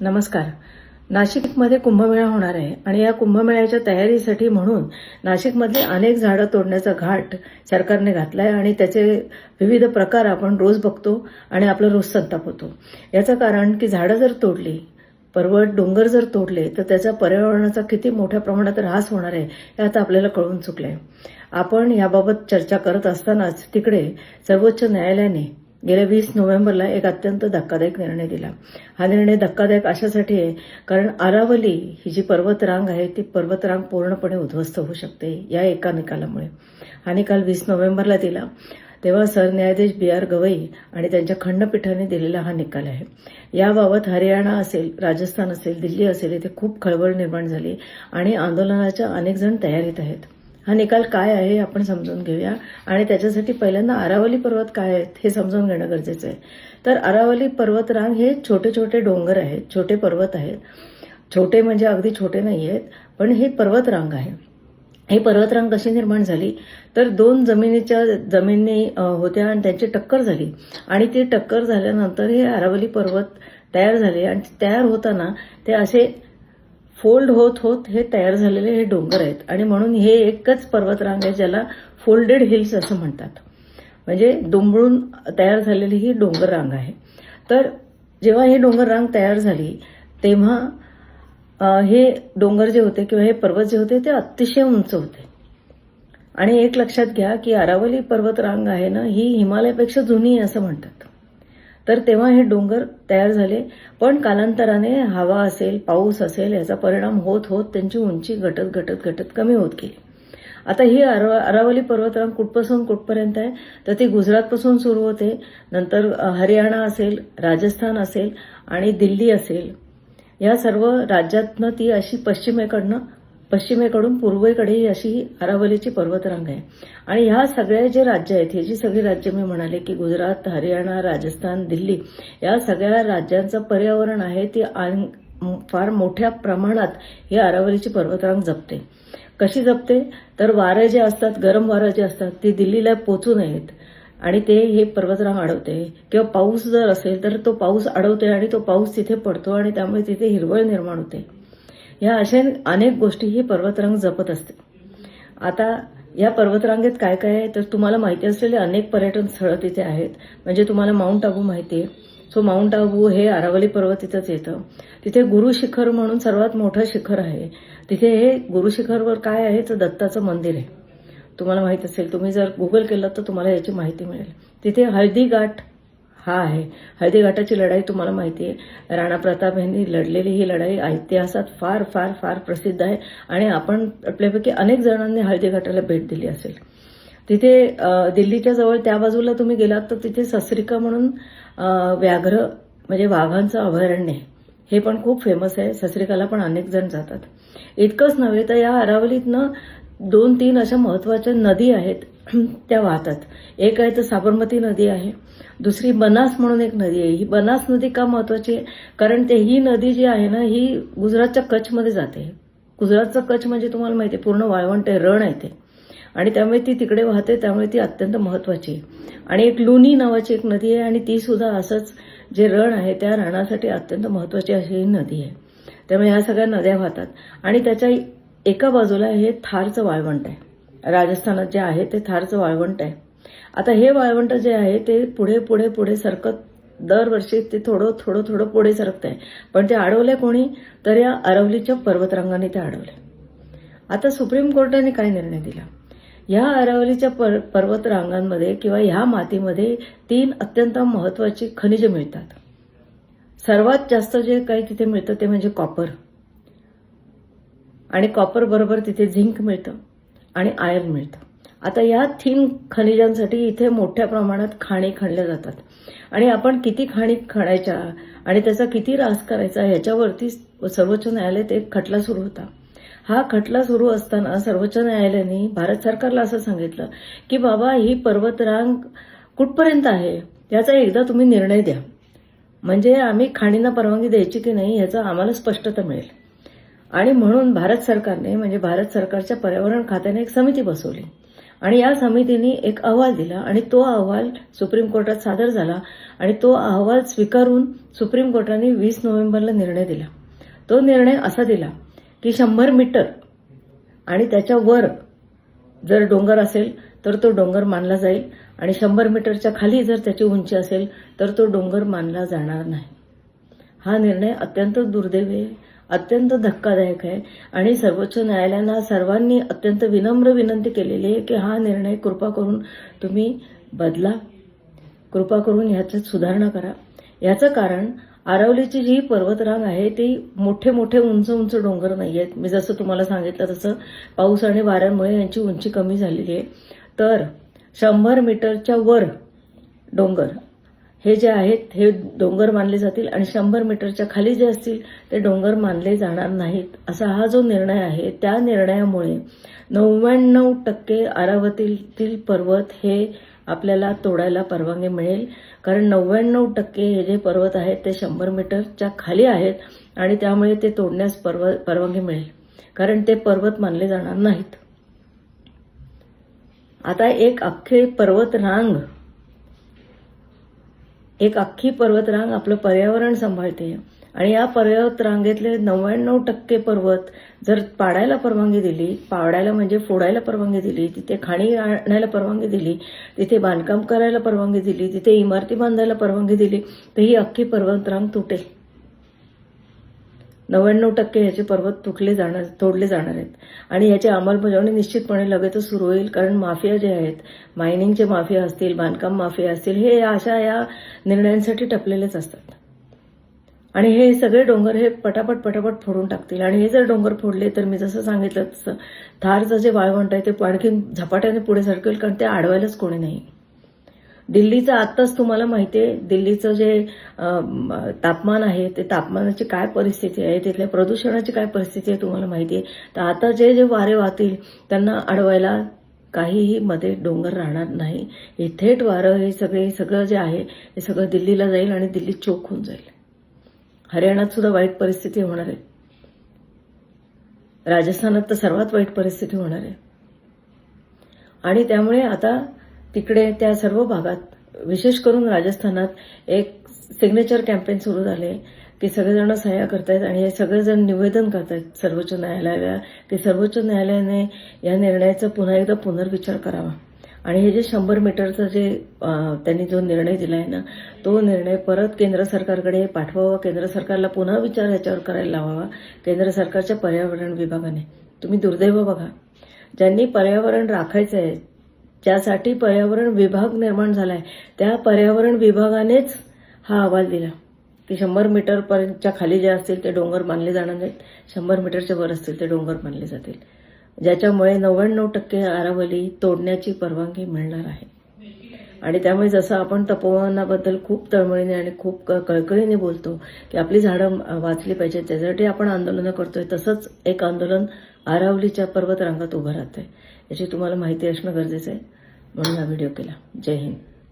नमस्कार. नाशिकमध्ये कुंभमेळा होणार आहे आणि या कुंभमेळ्याच्या तयारीसाठी म्हणून नाशिकमधले अनेक झाडं तोडण्याचा घाट सरकारने घातला आहे आणि त्याचे विविध प्रकार आपण रोज बघतो आणि आपला रोज संताप होतो. याचं कारण की झाडं जर तोडली पर्वत डोंगर जर तोडले तर त्याचा पर्यावरणाचा किती मोठ्या प्रमाणात ऱ्हास होणार आहे हे आता आपल्याला कळून चुकलंय. आपण याबाबत चर्चा करत असतानाच तिकडे सर्वोच्च न्यायालयाने गेल्या वीस नोव्हेंबरला एक अत्यंत धक्कादायक निर्णय दिला. हा निर्णय धक्कादायक अशासाठी आहे कारण अरावली ही जी पर्वतरांग आहे ती पर्वतरांग पूर्णपणे उद्ध्वस्त होऊ शकते या एका निकालामुळे. हा निकाल वीस नोव्हेंबरला दिला तेव्हा सरन्यायाधीश बी आर गवई आणि त्यांच्या खंडपीठाने दिलेला हा निकाल आहे. याबाबत हरियाणा असेल राजस्थान असेल दिल्ली असेल इथे खूप खळबळ निर्माण झाली आणि आंदोलनाच्या अनेक जण तयारीत आहेत. हा निकाल काय आहे हे आपण समजून घेऊया. आणि त्याच्यासाठी पहिल्यांदा आरावली पर्वत काय आहेत हे समजून घेणं गरजेचं आहे. तर आरावली पर्वतरांग हे छोटे छोटे डोंगर आहेत छोटे पर्वत आहेत. छोटे म्हणजे अगदी छोटे नाही आहेत पण हे पर्वतरांग आहे. ही पर्वतरांग कशी निर्माण झाली? तर दोन जमिनीच्या जमिनी होत्या आणि त्यांची टक्कर झाली. आणि ती टक्कर झाल्यानंतर हे आरावली पर्वत तयार झाले आणि तयार होताना ते असे फोल्ड होत होत हे तयार झालेले हे डोंगर आहेत. आणि म्हणून हे एकच पर्वतरांग आहे ज्याला फोल्डेड हिल्स असं म्हणतात. म्हणजे दुंबळून तयार झालेली ही डोंगर रांग आहे. तर जेव्हा ही डोंगर रांग तयार झाली तेव्हा हे डोंगर जे होते किंवा हे पर्वत जे होते ते अतिशय उंच होते. आणि एक लक्षात घ्या की अरावली पर्वतरांग आहे ना ही हिमालयापेक्षा जुनी आहे असं म्हणतात. तर तेव्हा हे डोंगर तयार झाले. पण कालांतराने हवा असेल पाऊस असेल याचा परिणाम होत होत त्यांची उंची घटत घटत घटत कमी होत गेली. आता ही अरावली पर्वतरांग कुठपासून कुठपर्यंत आहे? तर ती गुजरातपासून सुरू होते. नंतर हरियाणा असेल राजस्थान असेल आणि दिल्ली असेल. या सर्व राज्यातनं ती अशी पश्चिमेकडनं पश्चिमेकडून पूर्वेकडे ही अशी अरावलीची पर्वतरांग आहे. आणि ह्या सगळ्या जे राज्य आहेत हे जी सगळी राज्य मी म्हणाले की गुजरात हरियाणा राजस्थान दिल्ली या सगळ्या राज्यांचं पर्यावरण आहे ती फार मोठ्या प्रमाणात ही अरावलीची पर्वतरांग जपते. कशी जपते? तर वारे जे असतात गरम वारं जे असतात ती दिल्लीला पोचू नयेत. आणि ते हे पर्वतरांग अडवते किंवा पाऊस जर असेल तर तो पाऊस अडवते आणि तो पाऊस तिथे पडतो आणि त्यामुळे तिथे हिरवळ निर्माण होते. ह्या अशा अनेक गोष्टी ही पर्वतरांग जपत असते. आता या पर्वतरांगेत काय काय आहे तर तुम्हाला माहिती असलेले अनेक पर्यटन स्थळं तिथे आहेत. म्हणजे तुम्हाला माउंट आबू माहिती आहे. सो माउंट आबू हे अरावली पर्वत तिथंच येतं. तिथे गुरु शिखर म्हणून सर्वात मोठं शिखर आहे. तिथे हे गुरु शिखरवर काय आहे तर दत्ताचं मंदिर आहे. तुम्हाला माहीत असेल तुम्ही जर गुगल केलं तर तुम्हाला याची माहिती मिळेल. तिथे हळदी घाट हा आहे. हळदी घाटाची लढाई तुम्हाला माहिती आहे. राणा प्रताप यांनी लढलेली ही लढाई इतिहासात फार फार फार प्रसिद्ध आहे आणि आपण आपल्यापैकी अनेक जणांनी हळदी घाटाला भेट दिली असेल. तिथे दिल्लीच्या जवळ त्या बाजूला तुम्ही गेलात तर तिथे सस्रिका म्हणून व्याघ्र म्हणजे वाघांचं अभयारण्य आहे. हे पण खूप फेमस आहे. सस्रिकाला पण अनेक जण जातात. इतकंच नव्हे तर या अरावलीतनं दोन तीन अशा महत्त्वाच्या नदी आहेत त्या वाहतात. एक आहे तर साबरमती नदी आहे. दुसरी बनास म्हणून एक नदी आहे. ही बनास नदी का महत्वाची आहे? कारण ते ही नदी जी आहे ना ही गुजरातच्या कच्छमध्ये जाते. गुजरातचा कच्छ म्हणजे तुम्हाला माहिती आहे पूर्ण वाळवंट आहे रण आहे ते. आणि त्यामुळे ती तिकडे वाहते त्यामुळे ती अत्यंत महत्वाची आहे. आणि एक लुनी नावाची एक नदी आहे आणि ती सुद्धा असंच जे रण आहे त्या रणासाठी अत्यंत महत्वाची अशी ही नदी आहे. त्यामुळे ह्या सगळ्या नद्या वाहतात. आणि त्याच्या एका बाजूला हे थारचं वाळवंट आहे. राजस्थानात जे आहे ते थारचं वाळवंट आहे. आता हे वाळवंट जे आहे ते पुढे पुढे पुढे सरकत दरवर्षी ते थोडं थोडं थोडं पुढे सरकत आहे पण ते अडवले कोणी? तर या अरवलीच्या पर्वतरांगाने ते अडवले आता सुप्रीम कोर्टाने काय निर्णय दिला? ह्या अरावलीच्या पर पर्वतरांगांमध्ये किंवा ह्या मातीमध्ये तीन अत्यंत महत्वाची खनिजे मिळतात. सर्वात जास्त जे काही तिथे मिळतं ते म्हणजे कॉपर. आणि कॉपर बरोबर तिथे झिंक मिळतं आणि आयर्न मिळतं. आता या थीम खनिजांसाठी इथे मोठ्या प्रमाणात खाणी खणल्या जातात. आणि आपण किती खाणी खणायच्या आणि त्याचा किती ऱ्हास करायचा ह्याच्यावरती सर्वोच्च न्यायालयात एक खटला सुरू होता. हा खटला सुरू असताना सर्वोच्च न्यायालयाने भारत सरकारला असं सांगितलं की बाबा ही पर्वतरांग कुठपर्यंत आहे? याचा एकदा तुम्ही निर्णय द्या. म्हणजे आम्ही खाणींना परवानगी द्यायची की नाही याचा आम्हाला स्पष्टता मिळेल. आणि म्हणून भारत सरकारने म्हणजे भारत सरकारच्या पर्यावरण खात्याने एक समिती बसवली. आणि या समितीने एक अहवाल दिला आणि तो अहवाल सुप्रीम कोर्टात सादर झाला आणि तो अहवाल स्वीकारून सुप्रीम कोर्टाने वीस नोव्हेंबरला निर्णय दिला. तो निर्णय असा दिला की शंभर मीटर आणि त्याच्या वर जर डोंगर असेल तर तो डोंगर मानला जाईल आणि शंभर मीटरच्या खाली जर त्याची उंची असेल तर तो डोंगर मानला जाणार नाही. हा निर्णय अत्यंत दुर्दैवी आहे अत्यंत धक्कादायक आहे. आणि सर्वोच्च न्यायालयानं सर्वांनी अत्यंत विनम्र विनंती केलेली आहे की हा निर्णय कृपा करून तुम्ही बदला. कृपा करून ह्याच्यात सुधारणा करा. याचं कारण आरवलीची जी पर्वतरांग आहे ती मोठे मोठे उंच उंच डोंगर नाही आहेत. मी जसं तुम्हाला सांगितलं तसं पाऊस आणि वाऱ्यामुळे यांची उंची कमी झालेली आहे. तर शंभर मीटरच्या वर डोंगर हे जे आहेत हे डोंगर मानले जातील आणि शंभर मीटरच्या खाली जे असतील ते डोंगर मानले जाणार नाहीत. असा हा जो निर्णय आहे त्या निर्णयामुळे नव्याण्णव टक्के आरावतीतील पर्वत हे आपल्याला तोडायला परवानगी मिळेल. कारण नव्याण्णव टक्के हे जे पर्वत आहेत ते शंभर मीटरच्या खाली आहेत आणि त्यामुळे ते तोडण्यास परवा परवानगी मिळेल. कारण ते पर्वत मानले जाणार नाहीत. आता एक अख्खे पर्वत रांग एक अख्खी पर्वतरांग आपलं पर्यावरण सांभाळते. आणि या पर्वतरांगेतले नव्याण्णव टक्के पर्वत जर पाडायला परवानगी दिली पाडायला म्हणजे फोडायला परवानगी दिली तिथे खाणी आणायला परवानगी दिली तिथे बांधकाम करायला परवानगी दिली तिथे इमारती बांधायला परवानगी दिली तर ही अख्खी पर्वतरांग तुटेल. नव्याण्णव टक्के ह्याचे पर्वत तुटले जाणार तोडले जाणार आहेत. आणि याची अंमलबजावणी निश्चितपणे लगेचच सुरू होईल कारण माफिया जे आहेत मायनिंगचे माफिया असतील बांधकाम माफिया असतील हे अशा या निर्णयांसाठी टपलेलेच असतात. आणि हे सगळे डोंगर हे पटापट पटापट फोडून टाकतील. आणि हे जर डोंगर फोडले तर मी जसं सांगितलं तसं थारचं जे वाळवंट आहे ते आणखी झपाट्याने पुढे सरकेल कारण ते अडवायलाच कोणी नाही. दिल्लीचं आत्ताच तुम्हाला माहिती आहे दिल्लीचं जे तापमान आहे ते तापमानाची काय परिस्थिती आहे तिथल्या प्रदूषणाची काय परिस्थिती आहे तुम्हाला माहिती आहे. तर आता जे जे वारे वाहतील त्यांना अडवायला काहीही मध्ये डोंगर राहणार नाही. हे थेट वारं हे सगळे सगळं जे आहे हे सगळं दिल्लीला जाईल आणि दिल्ली चोख होऊन जाईल. हरियाणात सुद्धा वाईट परिस्थिती होणार आहे. राजस्थानात तर सर्वात वाईट परिस्थिती होणार आहे. आणि त्यामुळे आता तिकडे त्या सर्व भागात विशेष करून राजस्थानात एक सिग्नेचर कॅम्पेन सुरू झाले. की सगळेजण सह्या करतायत आणि हे सगळेजण निवेदन करतायत सर्वोच्च न्यायालयाला. की सर्वोच्च न्यायालयाने या निर्णयाचा पुन्हा एकदा पुनर्विचार करावा. आणि हे जे शंभर मीटरचा जे त्यांनी जो निर्णय दिला आहे ना तो निर्णय परत केंद्र सरकारकडे पाठवावा केंद्र सरकारला पुन्हा विचार याच्यावर करायला लावावा केंद्र सरकारच्या पर्यावरण विभागाने. तुम्ही दुर्दैव बघा. ज्यांनी पर्यावरण राखायचं आहे ज्यासाठी पर्यावरण विभाग निर्माण झालाय त्या पर्यावरण विभागानेच हा अहवाल दिला. की शंभर मीटरपर्यंतच्या खाली जे असतील ते डोंगर मानले जाणार नाहीत शंभर मीटरच्या वर असतील ते डोंगर मानले जातील. ज्याच्यामुळे नव्याण्णव टक्के आरावली तोडण्याची परवानगी मिळणार आहे. आणि त्यामुळे जसं आपण तपोवनाबद्दल खूप तळमळीने आणि खूप क- कळकळीने बोलतो की आपली झाडं वाचली पाहिजेत त्याच्यासाठी आपण आंदोलनं करतोय तसंच एक आंदोलन आरावलीच्या पर्वतरांगात उभं राहतंय. याची तुम्हाला माहिती असणं गरजेचं आहे. म्हणून हा व्हिडिओ केला. जय हिंद.